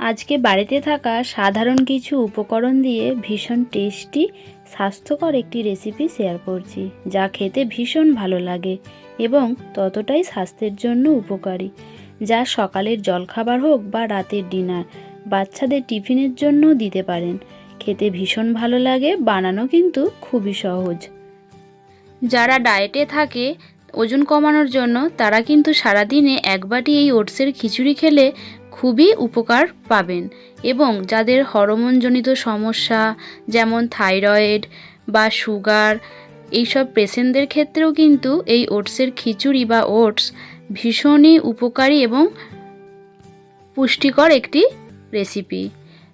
আজকে বাড়িতে থাকা সাধারণ কিছু উপকরণ দিয়ে ভীষণ টেস্টি, স্বাস্থ্যকর একটি রেসিপি শেয়ার করছি, যা খেতে ভীষণ ভালো লাগে এবং ততটাই স্বাস্থ্যের জন্য উপকারী। যা সকালের জলখাবার হোক বা রাতের ডিনার বাচ্চাদের টিফিনের জন্য দিতে পারেন। খেতে ভীষণ ভালো লাগে, বানানো কিন্তু খুবই সহজ। যারা ডায়েটে থাকে, ওজন কমানোর জন্য তারা কিন্তু সারাদিনে এক বাটি এই ওটসের খিচুড়ি খেলে খুবই উপকার পাবেন এবং যাদের হরমোনজনিত সমস্যা যেমন থাইরয়েড বা সুগার, এইসব পেশেন্টদের ক্ষেত্রেও কিন্তু এই ওটসের খিচুড়ি বা ওটস ভীষণই উপকারী এবং পুষ্টিকর একটি রেসিপি।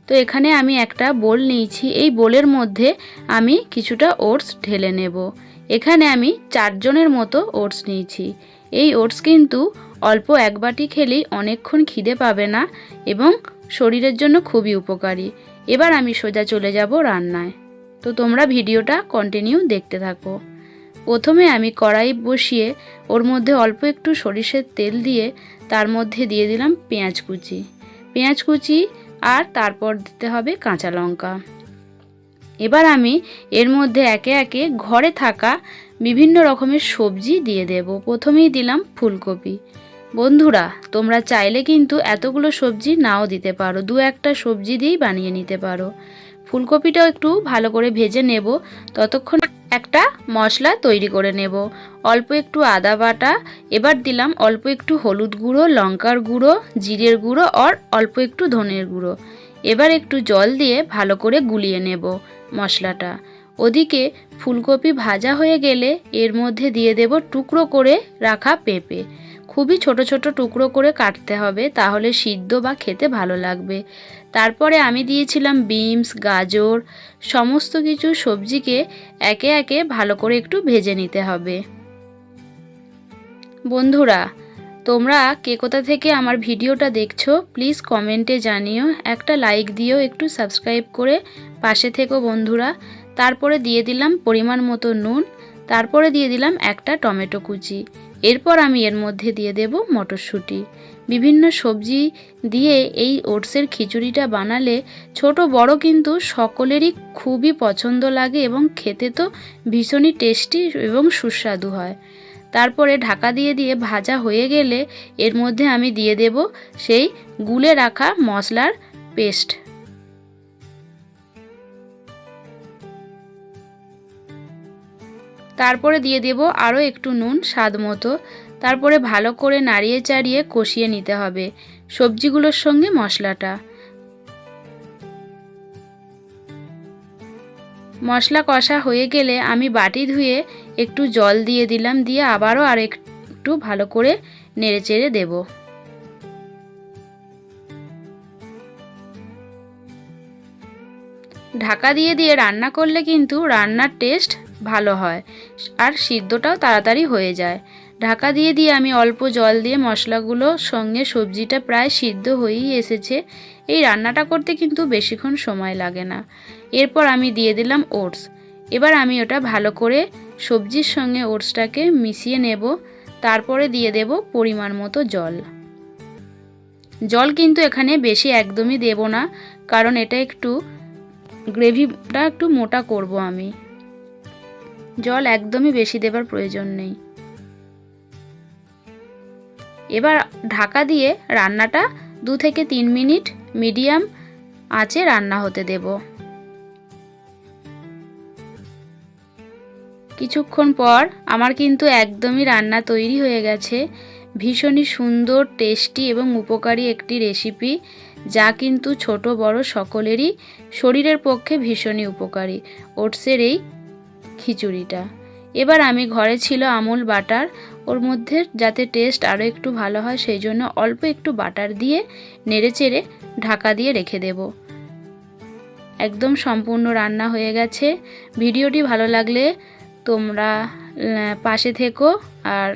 তো এখানে আমি একটা বোল নিয়েছি, এই বোলের মধ্যে আমি কিছুটা ওটস ঢেলে নেব। এখানে আমি চারজনের মতো ওটস নিয়েছি। এই ওটস কিন্তু অল্প এক বাটি খেলেই অনেকক্ষণ খিদে পাবে না এবং শরীরের জন্য খুবই উপকারী। এবার আমি সোজা চলে যাব রান্নায়। তো তোমরা ভিডিওটা কন্টিনিউ দেখতে থাকো। প্রথমে আমি কড়াই বসিয়ে ওর মধ্যে অল্প একটু সরিষের তেল দিয়ে তার মধ্যে দিয়ে দিলাম পেঁয়াজ কুচি। পেঁয়াজ কুচি আর তারপর দিতে হবে কাঁচা লঙ্কা। এবার আমি এর মধ্যে একে একে ঘরে থাকা বিভিন্ন রকমের সবজি দিয়ে দেব। প্রথমেই দিলাম ফুলকপি। বন্ধুরা, তোমরা চাইলে কিন্তু এতগুলো সবজি নাও দিতে পারো। দু একটা সবজি দিয়েই বানিয়ে নিতে পারো। ফুলকপিটাও একটু ভালো করে ভেজে নেব। ততক্ষণ একটা মশলা তৈরি করে নেব। অল্প একটু আদা বাটা, এবার দিলাম অল্প একটু হলুদ গুঁড়ো, লঙ্কার গুঁড়ো, জিরের গুঁড়ো, আর অল্প একটু ধনের গুঁড়ো। এবার একটু জল দিয়ে ভালো করে গুলিয়ে নেব মশলাটা। ওদিকে ফুলকপি ভাজা হয়ে গেলে এর মধ্যে দিয়ে দেব টুকরো করে রাখা পেঁপে। খুবই ছোট ছোট টুকরো করে কাটতে হবে, তাহলে সিদ্ধ বা খেতে ভালো লাগবে। তারপরে আমি দিয়েছিলাম বিনস, গাজর, সমস্ত কিছু সবজিকে একে একে ভালো করে একটু ভেজে নিতে হবে। বন্ধুরা, তোমরা কে কোথা থেকে আমার ভিডিওটা দেখছ, প্লিজ কমেন্টে জানিও। একটা লাইক দিও, একটু সাবস্ক্রাইব করে পাশে থেকো বন্ধুরা। তারপরে দিয়ে দিলাম পরিমাণ মতো নুন, তারপরে দিয়ে দিলাম একটা টমেটো কুচি। এরপর আমি এর মধ্যে দিয়ে দেব মটরশুঁটি। বিভিন্ন সবজি দিয়ে এই ওটসের খিচুড়িটা বানালে ছোট বড় কিন্তু সকলেরই খুবই পছন্দ লাগে এবং খেতে তো ভীষণই টেস্টি এবং সুস্বাদু হয়। তারপরে ঢাকা দিয়ে দিয়ে ভাজা হয়ে গেলে এর মধ্যে আমি দিয়ে দেব সেই গুলে রাখা মশলার পেস্ট। তারপরে দিয়ে দেব আরও একটু নুন, স্বাদ মতো। তারপরে ভালো করে নাড়িয়ে চাড়িয়ে কষিয়ে নিতে হবে সবজিগুলোর সঙ্গে মশলাটা। মশলা কষা হয়ে গেলে আমি বাটি ধুয়ে একটু জল দিয়ে দিলাম, দিয়ে আবারও আর একটু ভালো করে নেড়ে চেড়ে দেব। ঢাকা দিয়ে দিয়ে রান্না করলে কিন্তু রান্নার টেস্ট ভালো হয়। আর সিদ্ধটাও তাড়াতাড়ি হয়ে যায়। ঢাকা দিয়ে দিয়ে আমি অল্প জল দিয়ে মশলাগুলো সঙ্গে সবজিটা প্রায় সিদ্ধ হয়েই এসেছে। এই রান্নাটা করতে কিন্তু বেশিক্ষণ সময় লাগে না। এরপর আমি দিয়ে দিলাম ওটস। এবার আমি ওটা ভালো করে সবজির সঙ্গে ওটসটাকে মিশিয়ে নেব। তারপরে দিয়ে দেব পরিমাণ মতো জল। জল কিন্তু এখানে বেশি একদমই দেব না। কারণ এটা একটু গ্রেভিটা একটু মোটা করব আমি। জল একদমই বেশি দেবার প্রয়োজন নেই। এবার ঢাকা দিয়ে রান্নাটা দু থেকে তিন মিনিট মিডিয়াম আঁচে রান্না হতে দেব। কিছুক্ষণ পর আমার কিন্তু একদমই রান্না তৈরি হয়ে গেছে। ভীষণই সুন্দর, টেস্টি এবং উপকারী একটি রেসিপি, যা কিন্তু ছোট বড় সকলেরই শরীরের পক্ষে ভীষণই উপকারী। ওটসের এই খিচুড়িটা। এবার আমি ঘরে ছিল আমুল বাটার, ওর মধ্যে যাতে টেস্ট আরও একটু ভালো হয় সেই জন্য অল্প একটু বাটার দিয়ে নেড়ে চেড়ে ঢাকা দিয়ে রেখে দেব। একদম সম্পূর্ণ রান্না হয়ে গেছে। ভিডিওটি ভালো লাগলে তোমরা পাশে থেকো আর